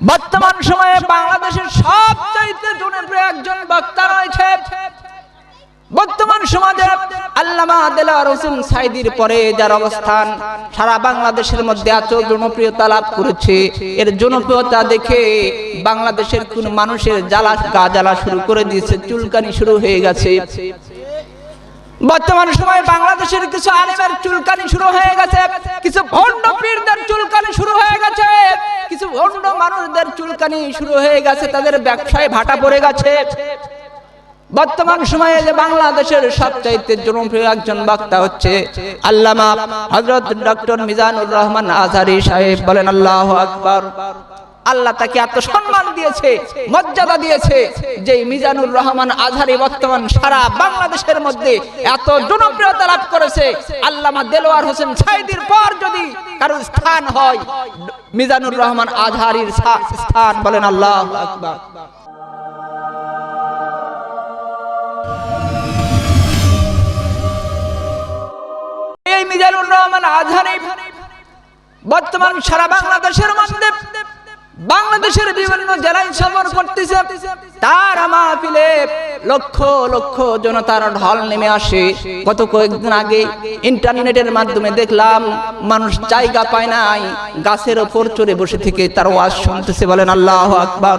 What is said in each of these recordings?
বর্তমান সময়ে বাংলাদেশের সবচাইতে জনপ্রিয় একজন বক্তা রয়েছে। বর্তমান সমাজে আল্লামা দেলাওয়ার হোসেন সাইদির পরে যার অবস্থান সারা বাংলাদেশের মধ্যে এত জনপ্রিয়তা লাভ করেছে। এর জনপ্রিয়তা দেখে বাংলাদেশের কোন মানুষের জ্বালা, গা জ্বালা শুরু করে দিয়েছে, চুলকানি শুরু হয়ে গেছে। বর্তমান সময়ে বাংলাদেশের কিছু আলেমের চুলকানি শুরু হয়ে গেছে, কিছু ভণ্ড পীরদের চুলকানি শুরু হয়ে গেছে, কিছু ভণ্ড মানুষদের চুলকানি শুরু হয়ে গেছে, তাদের ব্যবসায় ভাটা পড়ে গেছে। বর্তমান সময়ে যে বাংলাদেশের সবচাইতে জনপ্রিয় একজন বক্তা হচ্ছে আল্লামা হযরত ডক্টর মিজানুর রহমান আজহারি সাহেব, বলেন আল্লাহ আকবার। আল্লাহ তাকে এত সম্মান দিয়েছে, মর্যাদা দিয়েছে। যে মিজানুর রহমান আজহারি বর্তমান সারা বাংলাদেশের মধ্যে এত জনপ্রিয়তা লাভ করেছে, আল্লামা দেলোয়ার হোসেন সাইদির পর যদি কারও স্থান হয়, মিজানুর রহমান আজহারির স্থান বলেন আল্লাহ আকবার। এই মিজানুর রহমান আজহারি বর্তমান সারা বাংলাদেশের মধ্যে বাংলাদেশের বিভিন্ন জেলায় সফর করতেছে। তার মাহফিলে লক্ষ লক্ষ জনতার ঢল নেমে আসে। গত কয়েকদিন আগে ইন্টারনেটের মাধ্যমে দেখলাম, মানুষ জায়গা পায় নাই, গাছের ওপর চড়ে বসে থেকে তার ওয়াজ শুনতেছে বলেন আল্লাহ আকবার।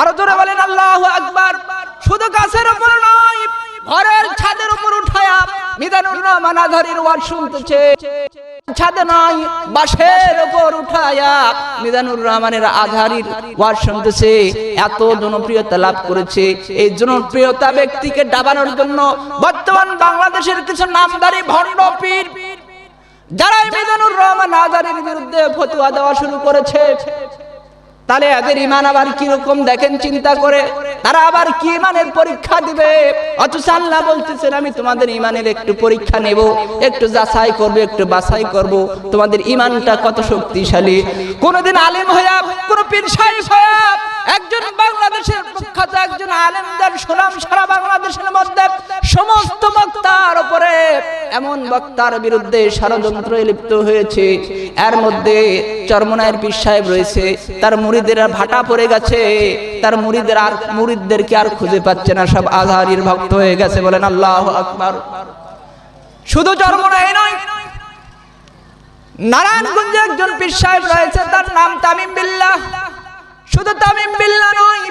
আরও জোরে বলেন আল্লাহ আকবার। শুধু গাছের ওপর নয়, ঘরের ছাদের উপর উঠায়া মিজানুর রহমান আধারির ওয়াজ শুনতেছে। এত জনপ্রিয়তা লাভ করেছে। এই জনপ্রিয়তা ব্যক্তিকে ডাবানোর জন্য বর্তমান বাংলাদেশের কিছু নামদারি যারা মিজানুর রহমান আধারির বিরুদ্ধে ফতুয়া দেওয়া শুরু করেছে। তাহলে এদের ইমান আবার কীরকম? দেখেন, চিন্তা করে। তারা আবার কি ইমানের পরীক্ষা দিবে? অথচ আল্লাহ বলতেছেন, আমি তোমাদের ইমানের একটু পরীক্ষা নেব, একটু যাচাই করব, একটু বাছাই করব। তোমাদের ইমানটা কত শক্তিশালী? কোনদিন আলেম হয়ে, কোন পীর সাহেব হয়ে, একজন বাংলাদেশের প্রখ্যাত একজন আলেম যার সুনাম সারা বাংলাদেশের মধ্যে সমস্ত বক্তার উপরে এমন বক্তার বিরুদ্ধে ষড়যন্ত্র লিপ্ত হয়েছে। এর মধ্যে চরমনায়ের পীর সাহেব রয়েছে, তার মুড়িদের ভাটা পড়ে গেছে, তার মুড়িদের আর মুড়িদদেরকে আর খুঁজে পাচ্ছে না? সব আধারির ভক্ত হয়ে গেছে বলেন আল্লাহ আকবার। শুধু নয়, নারায়ণগঞ্জে একজন পীর সাহেব রয়েছে, তার নাম তামিম বিল্লাহ। শুধু তামিম বিল্লাহ নয়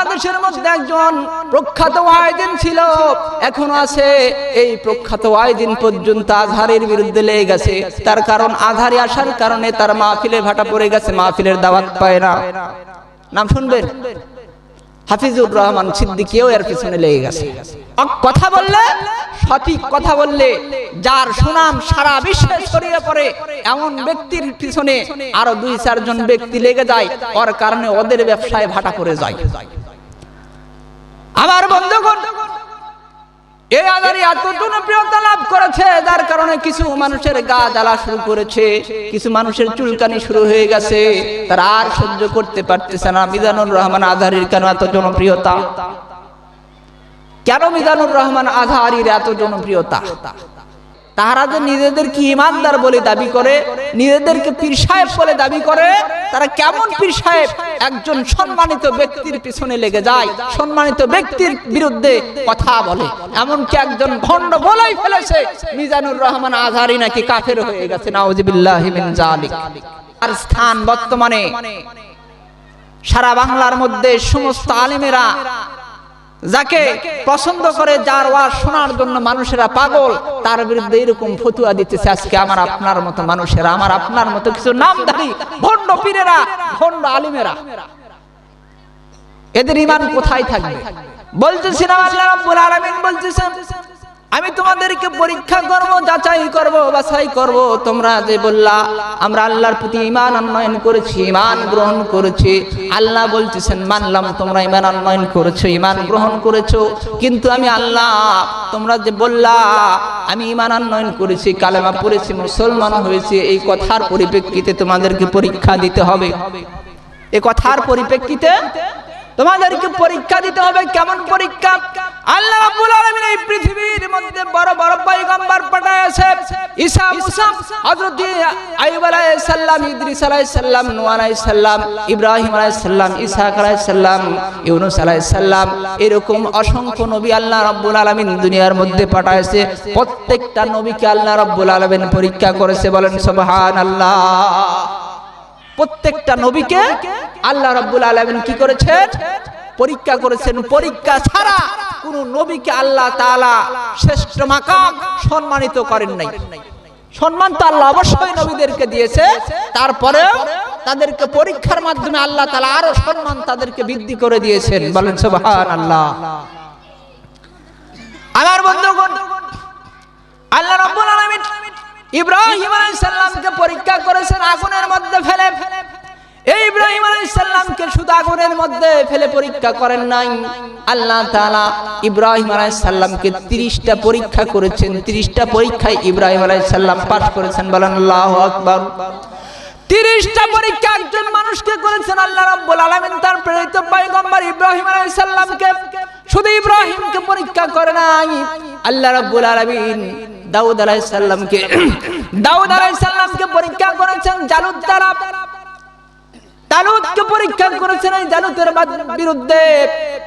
বাংলাদেশের মধ্যে একজন প্রখ্যাত ওয়াইদিন ছিল। এখনও আছে। এই প্রখ্যাত ওয়াইদিন পর্যন্ত আজহারের বিরুদ্ধে লেগে গেছে। তার কারণ আজহারি আসার কারণে তার মাহফিলে ভাটা পড়ে গেছে, মাহফিলের দাওয়াত পায় না। নাম শুনবেন? হাফিজুর রহমান সিদ্দিকিও এর পিছনে লেগে গেছে। কথা বললে, সঠিক কথা বললে, যার সুনাম সারা বিশ্বে ছড়িয়ে পড়ে, এমন ব্যক্তির পিছনে আরও দুই চারজন ব্যক্তি লেগে যায়। ওর কারণে ওদের ব্যবসায় ভাটা পড়ে যায়। আমার বন্ধুগণ, এই আদারি এত জনপ্রিয়তা লাভ করেছে, যার কারণে কিছু মানুষের গা জ্বালা শুরু করেছে, কিছু মানুষের চুলকানি শুরু হয়ে গেছে, তারা আর সহ্য করতে পারতেছে না। মিজানুর রহমান আধারির কেন এত জনপ্রিয়তা? কেন মিজানুর রহমান আধারির এত জনপ্রিয়তা? তাহারা যে নিজেদেরকে ইমানদার বলে দাবি করে, নিজেদেরকে পীর সাহেব বলে দাবি করে, তারা কেমন পীর সাহেব? একজন সম্মানিত ব্যক্তির পিছনে লেগে যায়, সম্মানিত ব্যক্তির বিরুদ্ধে কথা বলে। এমনকি একজন ভণ্ড বলেই ফেলেছে, মিজানুর রহমান আজহারি নাকি কাফের হয়ে গেছে, নাউজিবিল্লাহি আর স্থান বর্তমানে সারা বাংলার মধ্যে সমস্ত আলেমেরা যাকে পছন্দ করে যার ওয়াজ শোনার জন্য মানুষেরা পাগল, তার বিরুদ্ধে এরকম ফতুয়া দিতেছে। আজকে আমার আপনার মতো মানুষেরা, আমার আপনার মতো কিছু নামধারী, ভণ্ড পীরেরা, ভণ্ড আলিমেরা, এদের ইমান কোথায় থাকবে? বলতেছিলাম আল্লাহ রাব্বুল আলামিন, বলতেছেন আমি তোমাদেরকে পরীক্ষা করব, যাচাই করব, বাছাই করব। তোমরা যে বললা, আমরা আল্লাহর প্রতি ঈমান উন্নয়ন করেছি, ঈমান গ্রহণ করেছি। আল্লাহ বলতেছেন, মানলাম তোমরা ঈমান উন্নয়ন করেছ, ঈমান গ্রহণ করেছ। কিন্তু আমি আল্লাহ, তোমরা যে বললা, আমি ঈমান উন্নয়ন করেছি, কালেমা পড়েছি, মুসলমান হয়েছি, এই কথার পরিপ্রেক্ষিতে তোমাদেরকে পরীক্ষা দিতে হবে। এ কথার পরিপ্রেক্ষিতে তোমাদেরকে পরীক্ষা দিতে হবে, কেমন পরীক্ষা? আল্লাহ রাব্বুল আলামিন এই পৃথিবীর মধ্যে বড় বড় পয়গম্বর পাঠাইছে ঈসা, মুসা, হযরত আইয়ুব আলাইহিস সালাম, ইদ্রিস আলাইহিস সালাম, নূহ আলাইহিস সালাম, ইব্রাহিম আলাইহিস সালাম ইসহাক আলাইহিস সালাম, ইউনূস আলাইহিস সালাম, এরকম অসংখ্য নবী আল্লাহ রাব্বুল আলামিন দুনিয়ার মধ্যে পাঠাইছে প্রত্যেকটা নবীকে আল্লাহ রাব্বুল আলামিন পরীক্ষা করেছে, বলেন সুবহানাল্লাহ। প্রত্যেকটা নবীকে আল্লাহ রাব্বুল আলামিন কি করেছেন পরীক্ষা করেছেন। পরীক্ষা ছাড়া কোন নবীকে আল্লাহ তাআলা শ্রেষ্ঠ মাকাম সম্মানিত করেন নাই। সম্মান তো আল্লাহ অবশ্যই নবীদেরকে দিয়েছে। তারপরে তাদেরকে পরীক্ষার মাধ্যমে আল্লাহ তালা আরও সম্মান তাদেরকে বৃদ্ধি করে দিয়েছেন। বলেন আল্লাহ আমার বন্ধুগণ ইব্রাহিম আলাইহিস সালামকে পরীক্ষা করেছেন আগুনের মধ্যে ফেলে। ফেলে এই ইব্রাহিম আলাইহিস সালামকে শুধু আগুনের মধ্যে ফেলে পরীক্ষা করেন নাই। আল্লাহ তাআলা ইব্রাহিম আলাইহিস সালামকে 30টা পরীক্ষা করেছেন। 30টা পরীক্ষায় ইব্রাহিম আলাইহিস সালাম পাস করেছেন। বলেন, আল্লাহু আকবার। তিরিশটা পরীক্ষা একজন মানুষকে করেছেন আল্লাহ রাব্বুল আলামিন। তার প্রেরিত পয়গম্বর ইব্রাহিম আলাইহিস সালামকে শুধু ইব্রাহিমকে পরীক্ষা করে নাই। আল্লাহ রাব্বুল আলামিন দাউদ আলাইসাল্লামকে দাউদ আলাইসাল্লামকে পরীক্ষা করেছেন জালুদ দ্বারা। তালুদকে পরীক্ষা করেছেন এই বিরুদ্ধে।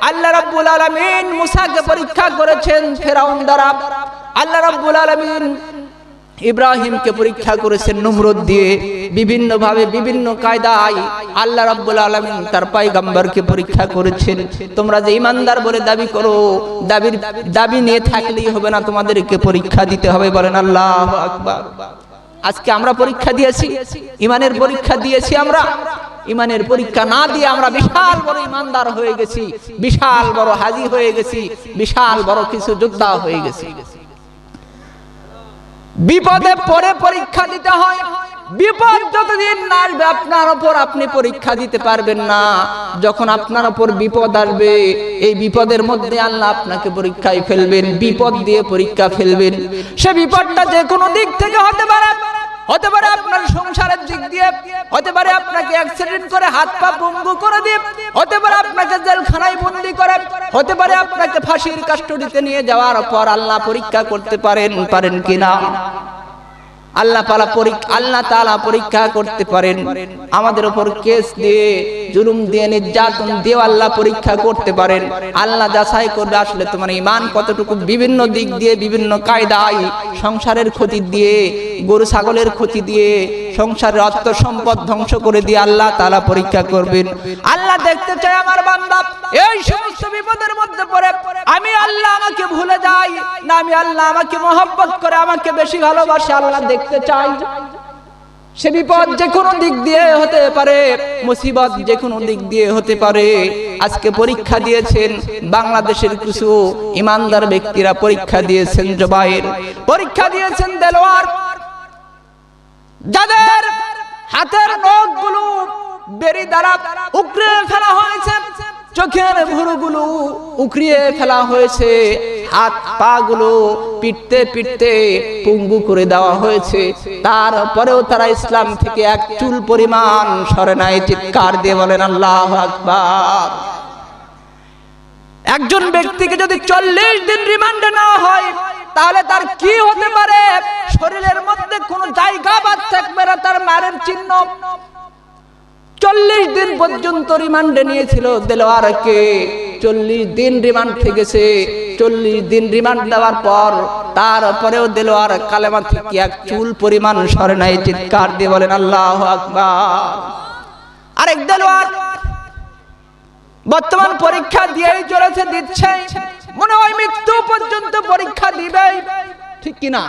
আল্লাহ রাব্বুল আলামিন মুসাকে পরীক্ষা করেছেন ফেরাউন দ্বারা। আল্লাহ রাব্বুল আলামিন ইব্রাহিমকে পরীক্ষা করেছেন নমরুদ দিয়ে বিভিন্ন ভাবে বিভিন্ন কায়দায় আল্লাহ রাব্বুল আলামিন তার পয়গম্বরকে পরীক্ষা করেছেন। তোমরা যে ইমানদার বলে দাবি করো, দাবির দাবি নিয়ে থাকলেই হবে না, তোমাদেরকে পরীক্ষা দিতে হবে বলেন আল্লাহু আকবার। আজকে আমরা পরীক্ষা দিয়েছি, ইমানের পরীক্ষা দিয়েছি আমরা। ইমানের পরীক্ষা না দিয়ে আমরা বিশাল বড় ইমানদার হয়ে গেছি, বিশাল বড় হাজি হয়ে গেছি, বিশাল বড় কিছু যোদ্ধা হয়ে গেছি। বিপদে পরে পরীক্ষা দিতে হয়। বিপদ যতদিন না আসবে আপনার ওপর আপনি পরীক্ষা দিতে পারবেন না। যখন আপনার ওপর বিপদ আসবে, এই বিপদের মধ্যে আল্লাহ আপনাকে পরীক্ষায় ফেলবেন, বিপদ দিয়ে পরীক্ষা ফেলবেন। সে বিপদটা যে কোনো দিক থেকে হতে পারে। হতে পারে আপনার সংসারের দিক দিয়ে, হতে পারে আপনাকে অ্যাক্সিডেন্ট করে হাত পা পঙ্গু করে দিয়ে, হতে পারে আপনাকে জেলখানায় বন্দি করে, হতে পারে আপনাকে ফাঁসির কাস্টডিতে নিয়ে যাওয়ার পর আল্লাহ পরীক্ষা করতে পারেন পারেন কিনা? আল্লাহ পালা পরীক্ষা আল্লাহ তালা পরীক্ষা করতে পারেন। আমাদের উপর কেস দিয়ে, জুলুম দিয়ে, নির্যাতন দিয়ে আল্লাহ পরীক্ষা করতে পারেন। আল্লাহ যাচাই করবে আসলে তোমার ইমান কতটুকু, বিভিন্ন দিক দিয়ে, বিভিন্ন কায়দায়, সংসারের ক্ষতি দিয়ে, গরু ছাগলের ক্ষতি দিয়ে, সংসারের অর্থ সম্পদ ধ্বংস করে দিয়ে আল্লাহ তালা পরীক্ষা করবেন। আল্লাহ দেখতে চাই আমার বান্দা না, আমি আল্লাহ আমাকে মহব্বত করে, আমাকে বেশি ভালোবাসে, আল্লাহ দেখতে চাই। সে বিপদ যে কোনো দিক দিয়ে হতে পারে, মুসিবত যে কোনো দিক দিয়ে হতে পারে। আজকে পরীক্ষা দিয়েছেন বাংলাদেশের কিছু ইমানদার ব্যক্তিরা পরীক্ষা দিয়েছেন জবাইয়ের পরীক্ষা দিয়েছেন দেলোয়ার। যাদের হাতের নখগুলো বেরি দ্বারা উকড়ে ফেলা হয়েছে চোখের ভুরুগুলো উকড়িয়ে ফেলা হয়েছে। হাত পা গুলো পিটতে পিটতে পুঙ্গু করে দেওয়া হয়েছে। তারপরেও তারা ইসলাম থেকে এক চুল পরিমাণ সরে নাই। চিৎকার দিয়ে বলেন, আল্লাহ আকবার। একজন ব্যক্তিকে যদি চল্লিশ দিন রিমান্ডে নেওয়া হয়, তাহলে তার কি হতে পারে? শরীরের মধ্যে কোনো জায়গা বাদ থাকবে না, তার মারের চিহ্ন। চল্লিশ দিন পর্যন্ত রিমান্ডে নিয়েছিল দেলোয়ারকে। চল্লিশ দিন রিমান্ড থেকেছে। চল্লিশ দিন রিমান্ড দেওয়ার পর তারপরেও দেলোয়ার কালেমা থেকে এক চুল পরিমাণ সরে নাই, চিৎকার দিয়ে বলেন, আল্লাহ আরেক দেলোয়ার বর্তমান পরীক্ষা দিয়েই চলেছে, দিচ্ছে। মনে হয় মৃত্যু পর্যন্ত পরীক্ষা দিবে। ঠিক কিনা?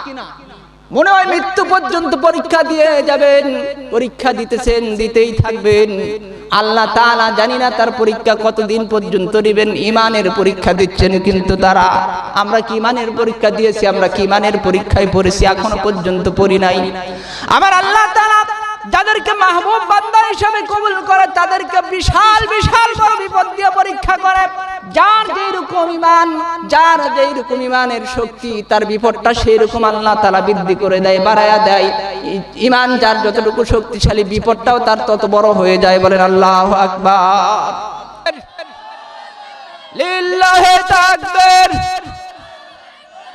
মনে হয় মৃত্যু পর্যন্ত পরীক্ষা দিয়ে যাবেন। পরীক্ষা দিতেছেন, দিতেই থাকবেন। আল্লাহ তাআলা জানি না তার পরীক্ষা কতদিন পর্যন্ত দিবেন ইমানের পরীক্ষা দিচ্ছেন কিন্তু তারা, আমরা কি ইমানের পরীক্ষা দিয়েছি, আমরা কি ইমানের পরীক্ষায় পড়েছি, এখনও পর্যন্ত পড়ি নাই। আমার আল্লাহ তাআলা যাদেরকে মাহবুব বান্দা হিসেবে কবুল করে, তাদেরকে বিশাল বিশাল বড় বিপদ দিয়ে পরীক্ষা করে। যার যেই রকম ইমান, যার যেই রকম ইমানের শক্তি, তার বিপদটা সেই রকম আল্লাহ তালা বৃদ্ধি করে দেয়, বাড়ায়া দেয়। ইমান যার যতটুকু শক্তিশালী, বিপদটাও তার তত বড় হয়ে যায় বলেন আল্লাহ আকবার।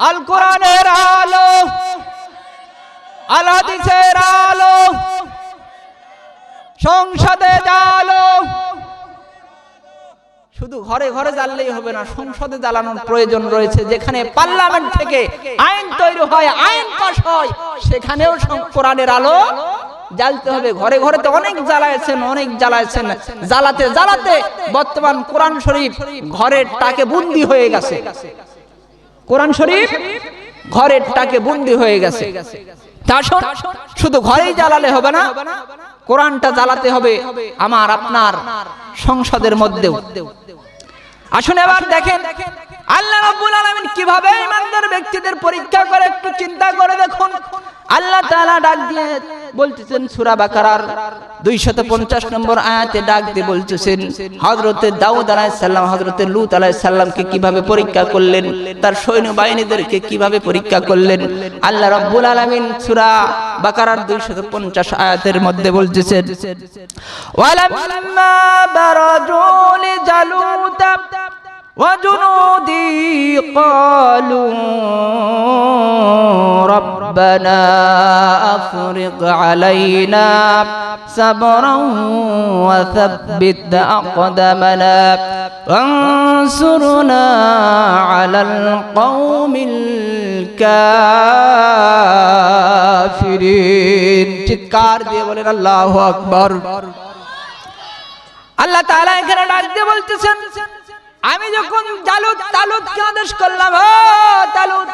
আল আলো আল হাদিসের আলো, সংসদে জালো। শুধু ঘরে ঘরে জ্বাললেই হবে না, সংসদে জ্বালানোর প্রয়োজন রয়েছে, যেখানে পার্লামেন্ট থেকে আইন তৈরি হয়, আইন পাস হয়, সেখানেও কোরআনের আলো জ্বালতে হবে। ঘরে ঘরে তো অনেক জ্বালাইছেন অনেক জ্বালাইছেন জ্বালাতে জ্বালাতে বর্তমান কোরআন শরীফ ঘরের টাকে বন্দি হয়ে গেছে। কোরআন শরীফ ঘরের টাকে বন্দি হয়ে গেছে। শুধু ঘরেই জ্বালালে হবে না কোরআনটা জ্বালাতে হবে আমার, আপনার সংসদের মধ্যেও। আসুন এবার দেখেন, আল্লাহ রাব্বুল আলামিন কীভাবে ইমানদার ব্যক্তিদের পরীক্ষা করে একটু চিন্তা করে দেখুন। আল্লাহ তাআলা ডাক দিয়ে বলতেছেন সূরা বাকারার 250 নম্বর আয়াতে ডাক দিয়ে বলতেছেন হযরতে দাউদ আলাইহিস সালাম হযরতে লূত আলাইহিস সালামকে কিভাবে পরীক্ষা করলেন তার সৈন্য বাহিনীদেরকে কিভাবে পরীক্ষা করলেন আল্লাহ রাব্বুল আলামিন সূরা বাকারার 250 আয়াতের মধ্যে বলতেছেন ওয়ালাম্মা বারাজু লিজালুত وجنودي قالوا ربنا أفرغ علينا صبرا وثبت أقدمنا وانصرنا على القوم الكافرين চিৎকার দিয়ে বলেন আল্লাহু আকবার আল্লাহ তাআলা এখানে ডাক দিয়ে বলতেছেন আমি যখন জালুত তালুতকে আদেশ করলাম ও তালুত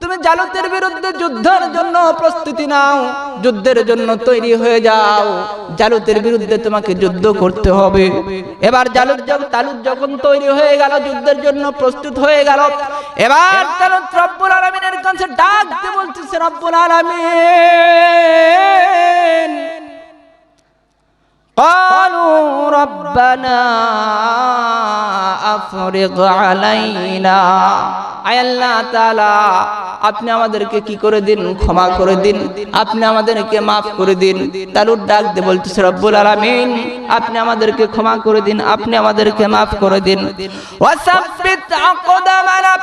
তুমি জালতের বিরুদ্ধে যুদ্ধের জন্য প্রস্তুতি নাও, যুদ্ধের জন্য তৈরি হয়ে যাও। জালুতের বিরুদ্ধে তোমাকে যুদ্ধ করতে হবে। এবার জালুত তালুত যখন তৈরি হয়ে গেল, যুদ্ধের জন্য প্রস্তুত হয়ে গেল, এবার তালুত রব্বুল আলামিনের কাছে ডাক দিয়ে বলতেছে, রব্বুল আলামিন! قالوا ربنا أفرغ علينا আয় আল্লাহ তাআলা আপনি আমাদেরকে কি করে দিন ক্ষমা করে দিন আপনি আমাদেরকে মাফ করে দিন তালুর ডাক দিয়ে বলতেছে রব্বুল আলামিন আপনি আমাদেরকে ক্ষমা করে দিন আপনি আমাদেরকে মাফ করে দিন ওয়াসাব্বিত আকদামানা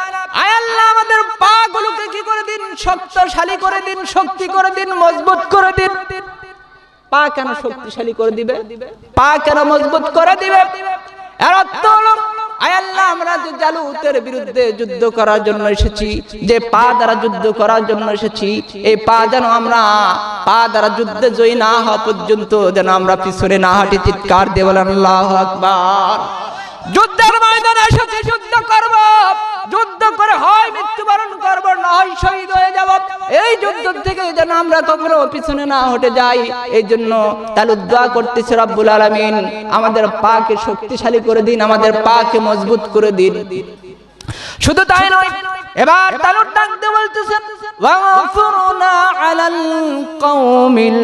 আয় আল্লাহ আমাদের পাগুলোকে কি করে দিন শক্তশালী করে দিন শক্তি করে দিন মজবুত করে দিন পা কেন শক্তিশালী করে দিবে? পা কেন মজবুত করে দিবে? এর অর্থ হলো, আয় আমরা যে জালুতের বিরুদ্ধে যুদ্ধ করার জন্য এসেছি যে পা দ্বারা যুদ্ধ করার জন্য এসেছি এই পা যেন আমরা পা দ্বারা যুদ্ধে জয়ী না হওয়া পর্যন্ত যেন আমরা পিছনে না হাঁটি চিৎকার দিয়ে আল্লাহ আকবার। যুদ্ধের ময়দানে এসেছি এই যুদ্ধ থেকে যেন আমরা কখনো পিছনে না হটে যাই এই জন্য তালুদ দোয়া করতেছে রব্বুল আলামিন, আমাদের পাকে শক্তিশালী করে দিন, আমাদের পাকে মজবুত করে দিন। শুধু তাই নয়, এবার তালুর ডাক দিয়ে বলতেছেন ওয়াফুরনা আলাল কওমিল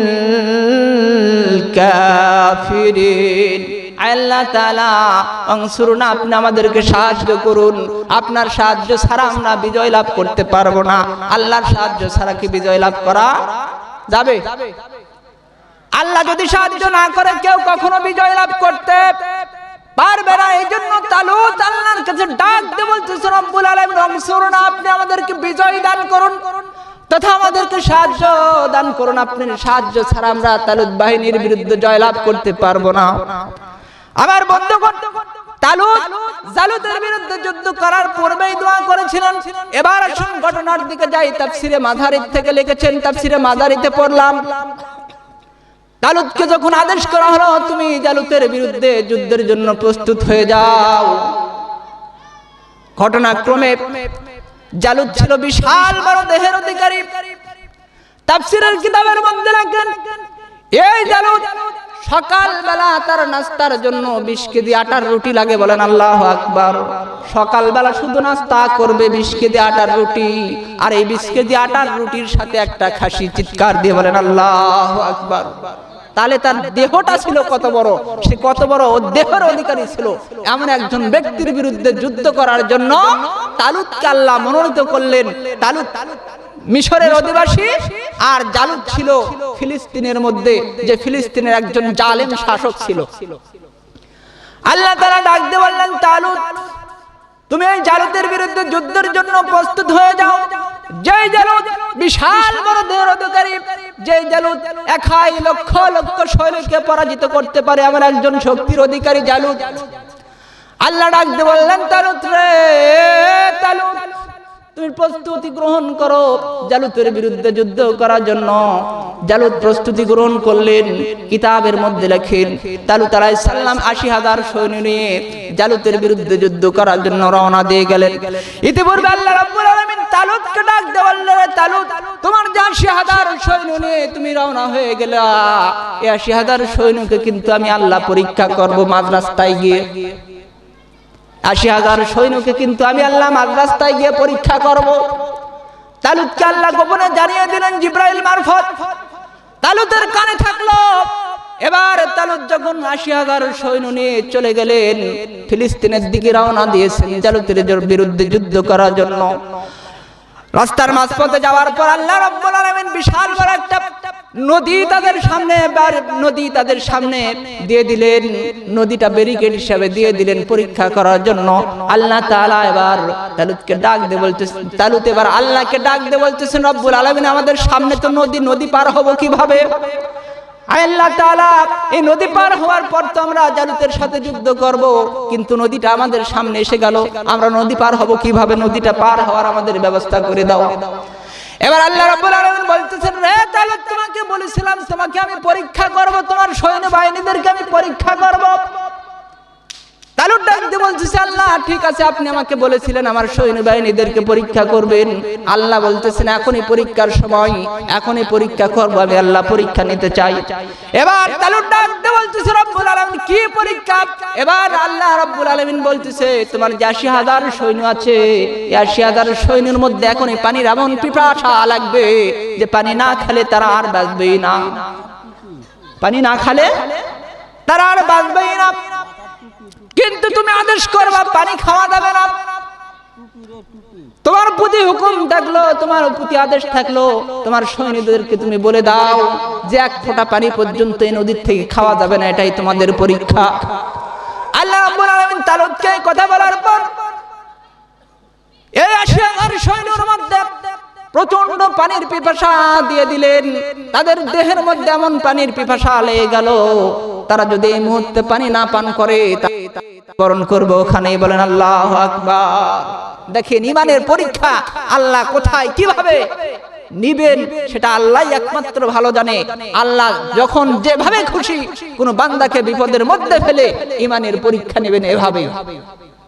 কাফিরিন। আল্লাহ তাআলা, অংশুরুনা, আপনি আমাদেরকে সাহায্য করুন। আপনার সাহায্য ছাড়া আমরা বিজয় লাভ করতে পারব না। আল্লাহর সাহায্য ছাড়া কি বিজয় লাভ করা যাবে? আল্লাহ যদি সাহায্য না করে, কেউ কখনো বিজয় লাভ করতে পারবে না। এই জন্য তালুত আল্লাহর কাছে ডাক দিয়ে বলতেছে, রব্বুল অংশুরুনা, আপনি আমাদেরকে বিজয় দান করুন। তথা আমাদেরকে সাহায্য দান করুন। আপনি সাহায্য ছাড়া আমরা তালুত বাহিনীর বিরুদ্ধে জয়লাভ করতে পারব না। আমার বন্ধুগণ জালুতের বিরুদ্ধে যুদ্ধ করার পূর্বেই দোয়া করেছিলেন। এবার আসুন ঘটনার দিকে যাই। তাফসিরে থেকে লিখেছেন, তাফসিরে পড়লাম। যখন আদেশ করা হলো, তুমি জালুতের বিরুদ্ধে যুদ্ধের জন্য প্রস্তুত হয়ে যাও। ঘটনাক্রমে জালুত ছিল বিশাল বড় দেহের অধিকারী। তাফসিরের কিতাবের মধ্যে রাখেন এই জালুত সকালবেলা তার নাস্তার জন্য বিশ কেজি আটার রুটি লাগে বলেন আল্লাহ আকবার। সকালবেলা শুধু নাস্তা করবে বিশ কেজি আটার রুটি, আর এই বিশ কেজি আটার রুটির সাথে একটা খাসি চিৎকার দিয়ে বলেন আল্লাহ আকবার। তাহলে তার দেহটা ছিল কত বড়? সে কত বড়? দেহের অধিকারী ছিল। এমন একজন ব্যক্তির বিরুদ্ধে যুদ্ধ করার জন্য তালুতকে আল্লাহ মনোনীত করলেন। তালুত মিশরের অধিবাসী আর জালুক ছিল ফিলিস্তিনের মধ্যে, যে ফিলিস্তিনের একজন জালেম শাসক ছিল। আল্লাহ তারা ডাক দিয়ে বললেন, তালুত, তুমি এই জালুতের বিরুদ্ধে যুদ্ধের জন্য প্রস্তুত হয়ে যাও। যেই জালুত বিশাল বড় অধিকারী যেই জালুত একাই লক্ষ লক্ষ শৈলীকে পরাজিত করতে পারে আমার একজন শক্তির অধিকারী জালুত। আল্লাহ ডাকতে বললেন, তালুত রে, তালুত তুমি প্রস্তুতি গ্রহণ করো জালুতের বিরুদ্ধে যুদ্ধ করার জন্য। জালুত প্রস্তুতি গ্রহণ করলেন, কিতাবের মধ্যে লেখেন, তালুত আলাই সাল্লাম আশি হাজার সৈন্য নিয়ে জালুতের বিরুদ্ধে যুদ্ধ করার জন্য রওনা দিয়ে গেলেন। ইতিপূর্বে আল্লাহ রাব্বুল আলামিন তালুতকে ডাক দিয়ে বললেন তালুত, তোমার যে আশি হাজার সৈন্য নিয়ে তুমি রওনা হয়ে গেলা, এই আশি হাজার সৈন্যকে কিন্তু আমি আল্লাহ পরীক্ষা করব মাঝ রাস্তায় গিয়ে। আশি হাজার সৈন্যকে কিন্তু আমি আল্লাহ মাঝ রাস্তায় গিয়ে পরীক্ষা করব। তালুদকে আল্লাহ গোপনে জানিয়ে দিলেন, জিব্রাইল মারফত। তালুতের কানে থাকল। এবার তালুত যখন আশি হাজার সৈন্য নিয়ে চলে গেলেন, ফিলিস্তিনের দিকে রওনা দিয়েছেন জালুতের বিরুদ্ধে যুদ্ধ করার জন্য। রাস্তার মাঝপথে যাওয়ার পর আল্লাহ রাব্বুল আলামিন বিশাল বড় একটা নদী তাদের সামনে নদী তাদের সামনে দিয়ে দিলেন, নদীটা ব্যারিকেড হিসাবে দিয়ে দিলেন পরীক্ষা করার জন্য। আল্লাহ তাআলা এবার তালুতকে ডাক দিয়ে বলতেছেন তালুত এবার আল্লাহকে ডাক দিয়ে বলতেছেন, রব্বুল আলামিন, আমাদের সামনে তো নদী নদী পার হব কীভাবে? আল্লাহ তাআলা, এই নদী পার হওয়ার পর তো আমরা জালুতের সাথে যুদ্ধ করব, কিন্তু নদীটা আমাদের সামনে এসে গেল। আমরা নদী পার হব কীভাবে? নদীটা পার হওয়ার আমাদের ব্যবস্থা করে দাও। এবার আল্লাহ রাব্বুল আলামিন বলতেছেন রে তাহলে তোমাকে বলেছিলাম তোমাকে আমি পরীক্ষা করব, তোমার সৈন্য বাহিনীদেরকে আমি পরীক্ষা করব। তালুর ডাক দিয়ে বলতেছে, আল্লাহ, ঠিক আছে, আপনি আমাকে বলেছিলেন আমার পরীক্ষা করবেন। আল্লাহ বলতেছেন, এখনই পরীক্ষার সময়, এখনই পরীক্ষা করব, আমি আল্লাহ পরীক্ষা নিতে চাই। এবার দিয়ে বলতেছে, রব্বুল আলামিন, কি পরীক্ষা? এবার আল্লাহ রব্বুল আলামিন বলতেছে, তোমার যে আশি হাজার সৈন্য আছে আশি হাজার সৈন্যের মধ্যে এখনই পানির এমন পিপাসা লাগবে যে পানি না খেলে তারা আর বাঁচবেই না। পানি না খালে তারা আর বাঁচবেই না। কিন্তু তুমি আদেশ করবা, পানি খাওয়া যাবে না। তোমার প্রতি হুকুম থাকল, তোমার প্রতি আদেশ থাকল। তোমার সৈন্যদেরকে তুমি বলে দাও যে এক ফোঁটা পানি পর্যন্ত এই নদীর থেকে খাওয়া যাবে না, এটাই তোমাদের পরীক্ষা। আল্লাহ রাব্বুল আলামিন তালুতকে এই কথা বলার পর এই আশিয়ার সৈন্যর মধ্যে প্রচণ্ড পানির পিপাসা দিয়ে দিলেন। তাদের দেহের মধ্যে এমন পানির পিপাসা লেগে গেল তারা যদি এই মুহূর্তে পানি না পান করে বরণ করব ওখানেই বলেন আল্লাহ আকবার। দেখেন ইমানের পরীক্ষা আল্লাহ কোথায়, কীভাবে? নিবেন, সেটা আল্লাহ একমাত্র ভালো জানে। আল্লাহ যখন যেভাবে খুশি, কোন বান্দাকে বিপদের মধ্যে ফেলে ইমানের পরীক্ষা নেবেন এভাবে